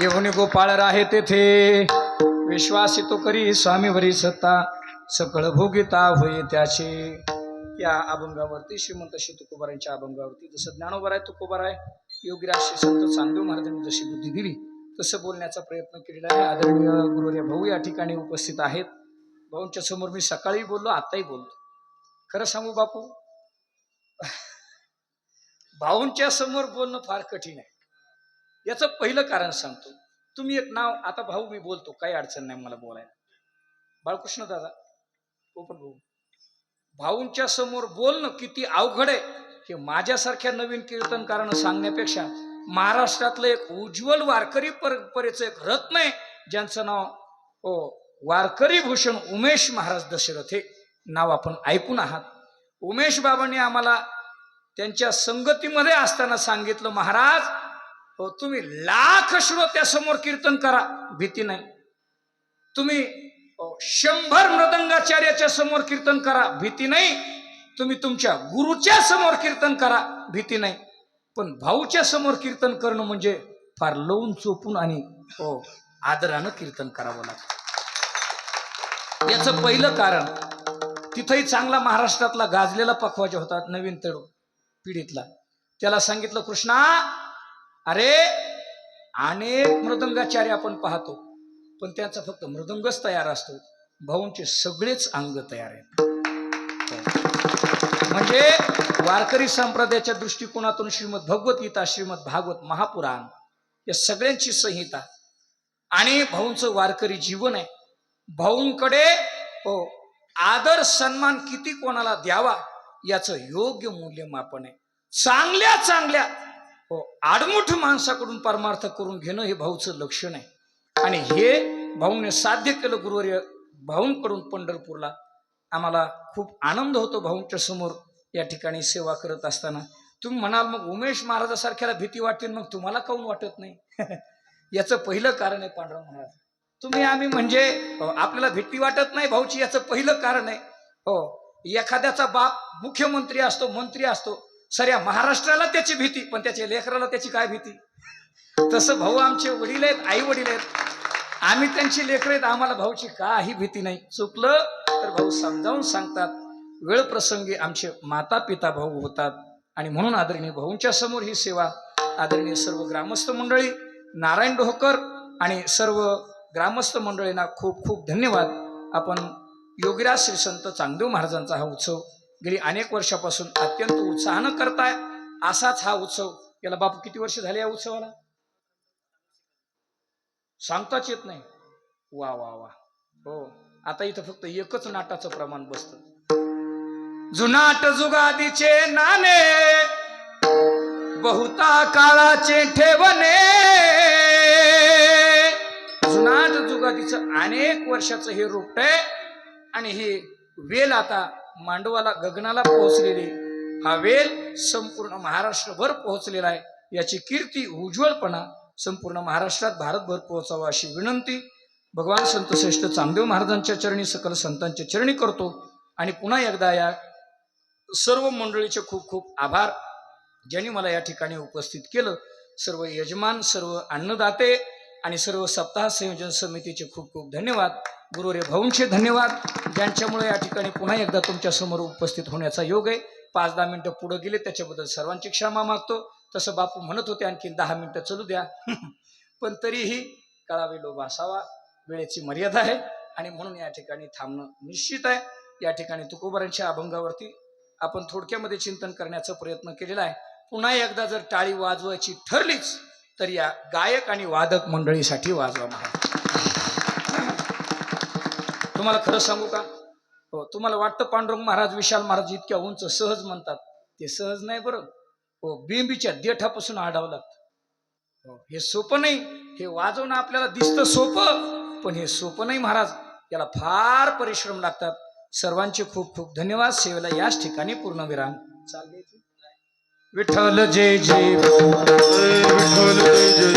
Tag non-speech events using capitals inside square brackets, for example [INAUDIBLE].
येऊन गोपाळ राहे तेथे. विश्वास तो करी स्वामीवरी सत्ता. सकळ भोगिता होई त्याचे. या अभंगावरती श्रीमंत श्री तुकोबारांच्या अभंगावरती जसं ज्ञानोबर आहे तुकोबार आहे. योगीराज श्री संत चांदेव महाराजांनी जशी बुद्धी दिली तसं बोलण्याचा प्रयत्न केलेला आहे. आदरणीय गुरुवर्य भाऊ या ठिकाणी उपस्थित आहेत. भाऊंच्या समोर मी सकाळी बोललो आताही बोलतो. खरं सांगू बापू? भाऊंच्या समोर बोलणं फार कठीण आहे. याचं पहिलं कारण सांगतो. तुम्ही एक नाव आता भाऊ मी बोलतो काही अडचण नाही मला बोलायला. बाळकृष्ण दादा हो पण भाऊ भाऊंच्या समोर बोलणं किती अवघड आहे हे माझ्यासारख्या नवीन कीर्तनकारानं सांगण्यापेक्षा महाराष्ट्रातलं एक उज्ज्वल वारकरी परंपरेचं एक रत्न आहे ज्यांचं नाव हो वारकरी भूषण उमेश महाराज दशरथ हे. नाव आपण ऐकून आहात. उमेश बाबांनी आम्हाला त्यांच्या संगतीमध्ये असताना सांगितलं महाराज हो तुम्ही लाख श्रोत्यासमोर कीर्तन करा भीती नाही. तुम्ही हो, शंभर मृदंगाचार्याच्या समोर कीर्तन करा भीती नाही. तुम्ही तुमच्या गुरुच्या समोर कीर्तन करा भीती नाही. पण भाऊच्या समोर कीर्तन करणं म्हणजे फार लवून चोपून आणि हो आदरानं कीर्तन करावं लागतं. याचं पहिलं कारण तिथंही चांगला महाराष्ट्रातला गाजलेला पखवाजा होता नवीन तळू पिढीतला. त्याला सांगितलं कृष्णा अरे अनेक मृदंगाचार्य आपण पाहतो पण त्यांचा फक्त मृदंगच तयार असतो. भाऊंचे सगळेच अंग तयार आहेत. म्हणजे वारकरी संप्रदायाच्या दृष्टिकोनातून श्रीमद भगवद्गीता श्रीमद भागवत महापुराण या सगळ्यांची संहिता. आणि भाऊंचं वारकरी जीवन आहे. भाऊंकडे हो आदर सन्मान किती कोणाला द्यावा याचं योग्य मूल्यमापन आहे. चांगल्या चांगल्या हो आडमुठ माणसाकडून परमार्थ करून घेणं हे भाऊचं लक्षण आहे. आणि हे भाऊने साध्य केलं गुरुवर्य भाऊंकडून पंढरपूरला. आम्हाला खूप आनंद होतो भाऊंच्या समोर या ठिकाणी सेवा करत असताना. तुम्ही म्हणाल मग उमेश महाराजासारख्याला भीती वाटते मग तुम्हाला काऊन वाटत नाही? [LAUGHS] याचं पहिलं कारण आहे पांडुरंग महाराज. तुम्ही आम्ही म्हणजे आपल्याला भीती वाटत नाही भाऊची याचं पहिलं कारण आहे. हो एखाद्याचा बाप मुख्यमंत्री असतो मंत्री असतो सऱ्या महाराष्ट्राला त्याची भीती पण त्याच्या लेकराला त्याची काय भीती? तसं भाऊ आमचे वडील आहेत आई वडील आहेत. आम्ही त्यांची लेकर आहेत आम्हाला भाऊची काही भीती नाही. चुकलं तर भाऊ समजावून सांगतात. वेळ प्रसंगी आमचे माता पिता भाऊ होतात. आणि म्हणून आदरणीय भाऊंच्या समोर ही सेवा आदरणीय सर्व ग्रामस्थ मंडळी नारायण डोहकर आणि सर्व ग्रामस्थ मंडळींना खूप खूप धन्यवाद. आपण योगीराज श्री संत चांगदेव महाराजांचा हा उत्सव गेली अनेक वर्षापासून अत्यंत उत्साहानं करताय. असाच हा उत्सव. याला बापू किती वर्ष झाले या उत्सवाला? सांगताच येत नाही. वा वा वा. हो. आता इथं फक्त एकच नाटाचं प्रमाण बसत. जुनाट जुगादीचे नाणे बहुता काळाचे ठेवणे. जुनाट जुगादीचं अनेक वर्षाचं हे रूप आहे आणि हे वेल आता मांडवाला गगनाला पोहोचलेली हा वेल संपूर्ण महाराष्ट्रभर पोहोचलेला आहे. याची कीर्ती उज्ज्वलपणा संपूर्ण महाराष्ट्रात भारतभर पोहोचावा अशी विनंती. भगवान संत श्रेष्ठ चांगदेव महाराजांच्या चरणी सकल संतांच्या चरणी करतो. आणि पुन्हा एकदा या सर्व मंडळीचे खूप खूप आभार. ज्यांनी मला या ठिकाणी उपस्थित केलं सर्व यजमान सर्व अन्नदाते आणि सर्व सप्ताह संयोजन समितीचे खूप खूप धन्यवाद. गुरुरे भाऊंचे धन्यवाद. ज्यांच्यामुळे या ठिकाणी पुन्हा एकदा तुमच्यासमोर उपस्थित होण्याचा योग आहे. पाच दहा मिनिटं पुढे गेले त्याच्याबद्दल सर्वांची क्षमा मागतो. तसं बापू म्हणत होते आणखी दहा मिनिटं चलू द्या. [LAUGHS] पण तरीही कळावे लोभ असावा. वेळेची मर्यादा आहे आणि म्हणून या ठिकाणी थांबणं निश्चित आहे. या ठिकाणी तुकोबारांच्या अभंगावरती आपण थोडक्यामध्ये चिंतन करण्याचा प्रयत्न केलेला आहे. पुन्हा एकदा जर टाळी वाजवायची ठरलीच तर या गायक आणि वादक मंडळीसाठी वाजवा महाराज. तुम्हाला खरं सांगू का? हो तुम्हाला वाटतं पांडुरंग महाराज विशाल महाराज इतक्या उंच सहज म्हणतात. ते सहज नाही बरं. हो बिंबीच्या देठापासून आडावं लागतं हो हे सोपं नाही. हे वाजवणं आपल्याला दिसतं सोपं पण हे सोपं नाही महाराज. याला फार परिश्रम लागतात. सर्वांचे खूप खूप धन्यवाद. सेवेला याच ठिकाणी पूर्णविराम चाल द्यायची? विठ्ठल जय जय. विठ्ठल जय जय.